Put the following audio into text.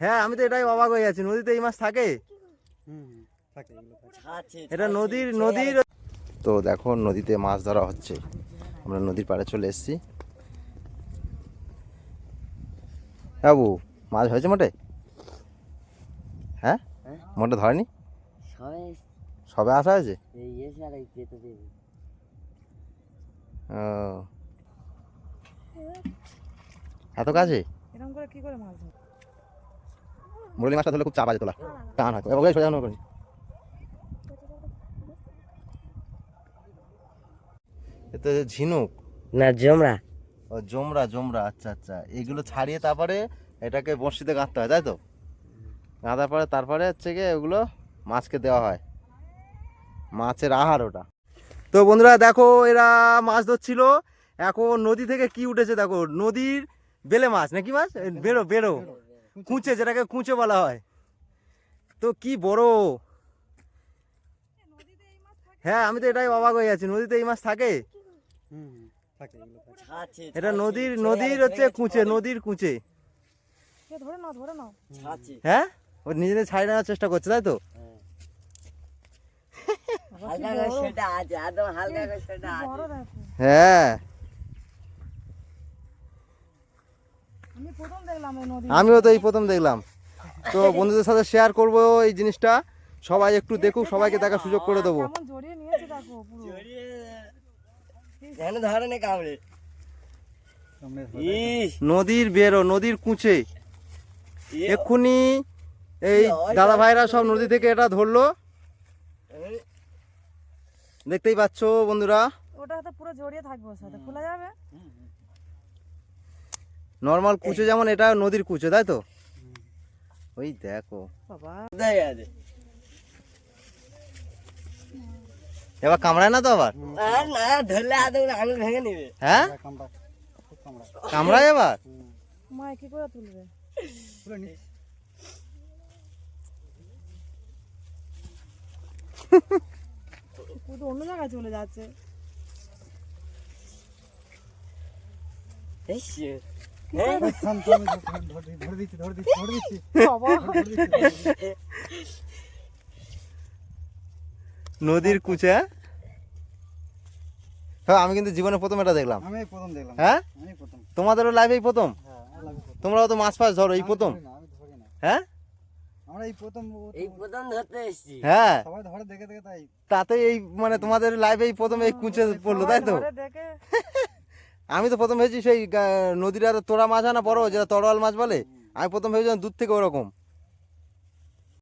হ্যাঁ আমি তো এটাই অবাক হয়ে যাচ্ছি। নদীতে এই মাছ থাকে? এটা নদীর নদীর তো দেখো নদীতে মাছ ধরা হচ্ছে। আমরা নদীর পাড়ে চলে এসেছি। বাবু মাছ হয়েছে মোটে? হ্যাঁ? হ্যাঁ? মোটে ধরেনি? সবে আসা হয়েছে? ও। এত কাছে? এরকম করে কি করে মাছ মুরলি মাছটা ধরলে খুব চাপ আছে তোলা টান হয়। ওকে সোজা করি এতে ঝিনুক? না জমরা ও জমরা জমরা আচ্ছা আচ্ছা। এগুলো ছাড়িয়ে তারপরে এটাকে বড়শিতে গাঁথতে হয় তাই তো? গাঁথার পরে তারপরে হচ্ছে গিয়ে ওগুলো মাছকে দেওয়া হয়। মাছের আহার ওটা। তো বন্ধুরা দেখো এরা মাছ ধরছিল। এখন নদী থেকে কি উঠেছে দেখো নদীর বেলে মাছ। নাকি মাছ? বেরো বেরো। কুঁচে যেটাকে কুঁচে বলা হয়। তো কি বড়? হ্যাঁ আমি তো এটাই অবাক হয়ে যাচ্ছি। নদীতে এই মাছ থাকে? এটা নদীর নদীর হচ্ছে কুঁচে নদীর কুঁচে। হ্যাঁ? ও নিজেদের ছাড়িয়ে নেওয়ার চেষ্টা করছে তাই তো? হালকা করে সেটা আছে একদম হালকা করে সেটা আছে বড় দেখো হ্যাঁ আমি প্রথম দেখলাম এই নদী আমিও তো এই প্রথম দেখলাম। তো বন্ধুদের সাথে শেয়ার করব এই জিনিসটা। সবাই একটু দেখুক সবাইকে দেখার সুযোগ করে দেবো। নদীর বেরো নদীর কুঁচে। এ- এক্ষুনি এই দাদা ভাইরা সব নদী থেকে এটা ধরলো। দেখতেই পাচ্ছ বন্ধুরা। ওটা পুরো জড়িয়ে থাকবে সাথে। খোলা যাবে? নর্মাল কুচো যেমন এটা নদীর কুচো তাই তো? ওই দেখো। বাবা। এবার কামড়ায় না তো আবার? আর না ধরলে আঙুল ভেঙে নিবে। হ্যাঁ? কামড়া খুব কামড়া কামড়ায় এবার? মা কি করে তুলবে? পুরো নি ও তো অন্য জায়গায় চলে যাচ্ছে। দিচ্ছি নদীর কুচে হ্যাঁ? হ্যাঁ আমি কিন্তু জীবনে প্রথম এটা দেখলাম। আমি প্রথম দেখলাম। হ্যাঁ? তোমাদেরও লাইভেই প্রথম? হ্যাঁ প্রথম। তোমরাও তো মাছ ফাছ ধরো এই প্রথম। হ্যাঁ? আমরা এই প্রথম এই প্রথম ধরতে এসছি। হ্যাঁ। সবাই ধরে দেখে দেখে তাই। তাতে এই মানে তোমাদের লাইভেই প্রথম এই কুচে পড়ল তাই তো? দেখে। আমি তো প্রথম ভেবেছি সেই নদীর আর তোরা মাছ না বড়, যেটা তরোয়াল মাছ বলে। আমি প্রথম ভেবেছিলাম দূর থেকে ওরকম।